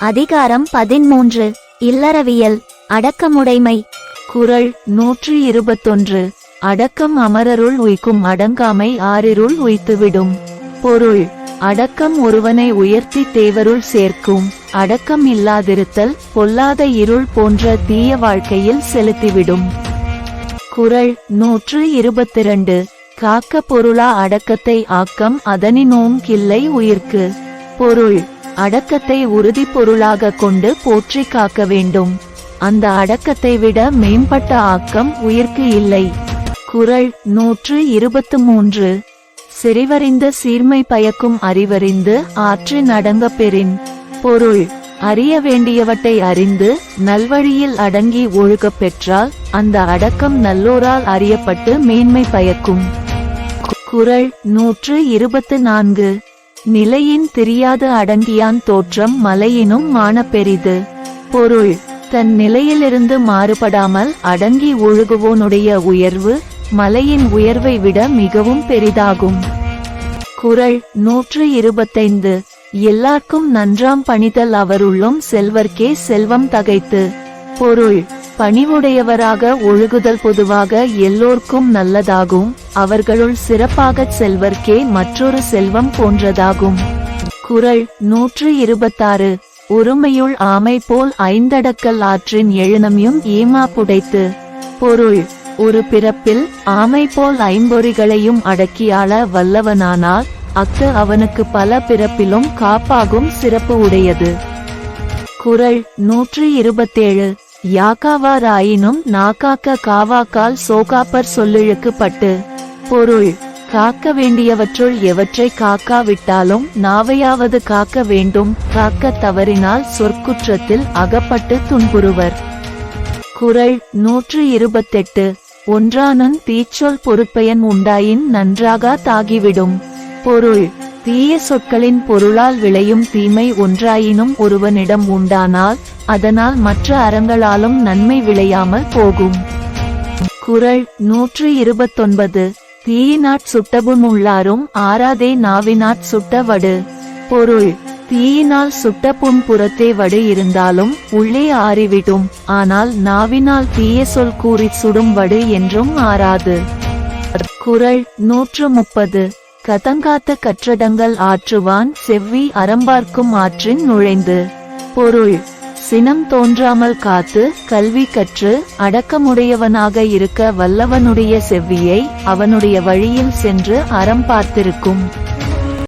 அதிகாரம் பதிமூன்று இல்லறவியல். அடக்கமுடைமை. குறள் நூற்றி இருபத்தொன்று அடக்கம் அமரருள் உய்க்கும் அடங்காமை ஆறிருள் உய்த்துவிடும். பொருள். அடக்கம் ஒருவனை உயர்த்தி தேவருள் சேர்க்கும். அடக்கம் இல்லாதிருத்தல் பொல்லாத இருள் போன்ற தீய வாழ்க்கையில் செலுத்திவிடும். குறள் நூற்று இருபத்திரண்டு காக்க பொருளா அடக்கத்தை ஆக்கம் அதனினோம் கில்லை உயிர்க்கு. பொருள். அடக்கத்தை உறுதி பொருளாக கொண்டு போற்றி காக்க வேண்டும். அந்த அடக்கத்தை விட மேம்பட்ட ஆக்கம் உயிர்க்கு இல்லை. குறள் நூற்று இருபத்து மூன்று. செறிவறிந்த சீர்மை பயக்கும் அறிவறிந்து ஆற்று நடங்க பெறின். பொருள் அறிய வேண்டியவற்றை அறிந்து நல்வழியில் அடங்கி ஒழுகப் பெற்றால் அந்த அடக்கம் நல்லோரால் அறியப்பட்டு மேன்மை பயக்கும். குரல் குறள் நூற்று இருபத்து நான்கு. நிலையின் தெரியாது அடங்கியான் தோற்றம் மலையினும் மானப்பெரிது. பொருள் தன் நிலையிலிருந்து மாறுபடாமல் அடங்கி ஒழுகுவோனுடைய உயர்வு மலையின் உயர்வை விட மிகவும் பெரிதாகும். குறள் நூற்று இருபத்தைந்து. எல்லார்க்கும் நன்றாம் பணிதல் அவருள்ளும் செல்வர்க்கே செல்வம் தகைத்து. பொருள் பணிவுடையவராக ஒழுகுதல் பொதுவாக எல்லோர்க்கும் நல்லதாகும். அவர்களுள் சிறப்பாகச் செல்வர்க்கே மற்றொரு செல்வம் போன்றதாகும். குறள் நூற்று இருபத்தாறு. உரிமையுள் ஆமை போல் ஐந்தடக்கல் ஆற்றின் எழுநமையும் ஏமா புடைத்து. பொருள் ஒரு பிறப்பில் ஆமை போல் ஐம்பொறிகளையும் அடக்கியாள வல்லவனானால் அக்கு அவனுக்கு பல பிறப்பிலும் காப்பாகும் சிறப்பு உடையது. குறள் நூற்று இருபத்தேழு. யாக்காவாராயினும் நாக்காக்க காவாக்கால் சோகாப்பர் சொல்லிழுக்கு பட்டு பொருள் காக்க வேண்டியவற்றுள் எவற்றை காக்காவிட்டாலும் நாவையாவது காக்க வேண்டும் காக்க தவறினால் சொற்குற்றத்தில் அகப்பட்டு துன்புறுவர். குறள் நூற்று இருபத்தெட்டு ஒன்றானன் தீச்சொல் பொறுப்பயன் உண்டாயின் நன்றாக தாகிவிடும். பொருள் தீய சொற்களின் பொருளால் விளையும் தீமை ஒன்றாயினும் ஒருவனிடம் உண்டானால் அதனால் மற்ற அறங்களாலும் நன்மை விளையாமல் போகும். குறள் நூற்று இருபத்தொன்பது தீயினாற் சுட்டபுண் உள்ளாரும் ஆறாதே நாவினாற் சுட்ட வடு பொருள் தீயினால் சுட்ட புண் புறத்தே வடு இருந்தாலும் உள்ளே ஆறிவிடும். ஆனால் நாவினால் தீய சொல் கூறி சுடும் வடு என்றும் ஆறாது. குறள் நூற்று முப்பது கதங்காத்த கற்றடங்கள் ஆற்றுவான் செவ்வி அறம்பார்க்கும் ஆற்றின் நுழைந்து. பொருள் சினம் தோன்றாமல் காத்து கல்வி கற்று அடக்கமுடையவனாக இருக்க வல்லவனுடைய செவ்வியை அவனுடைய வழியில் சென்று அறம் பார்த்திருக்கும்.